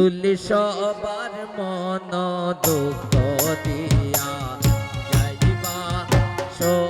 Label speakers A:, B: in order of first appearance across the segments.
A: তুলি সবার মন দুঃখ দিয়া যাইবা। সব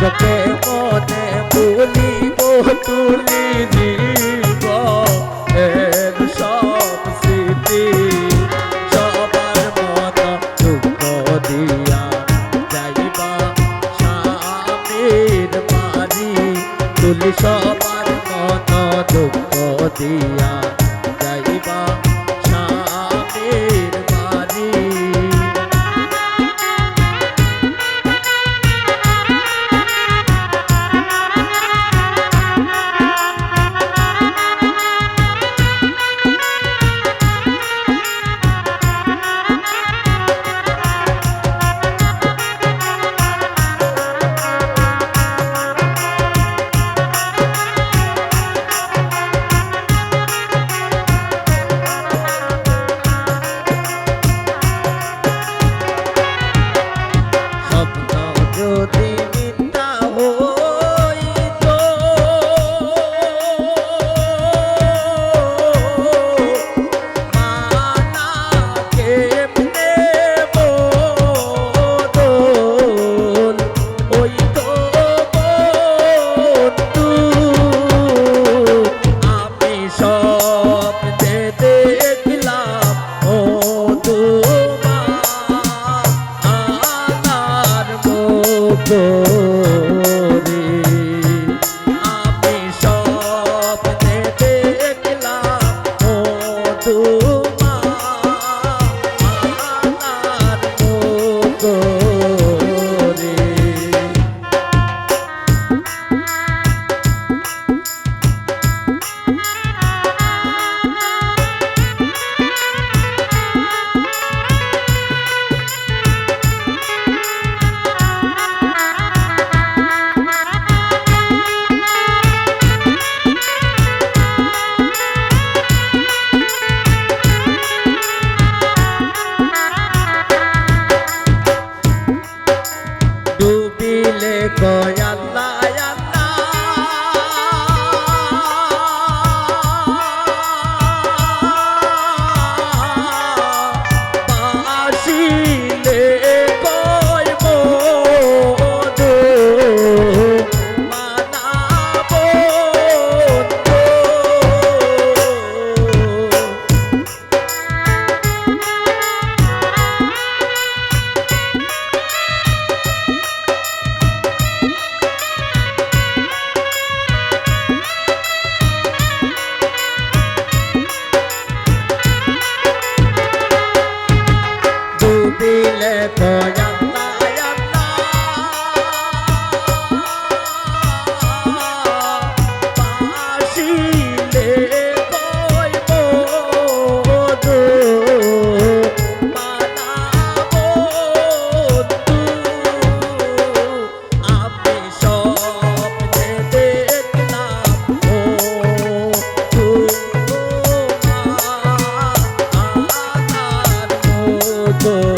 A: জগতে মনে বলিব তুলি তো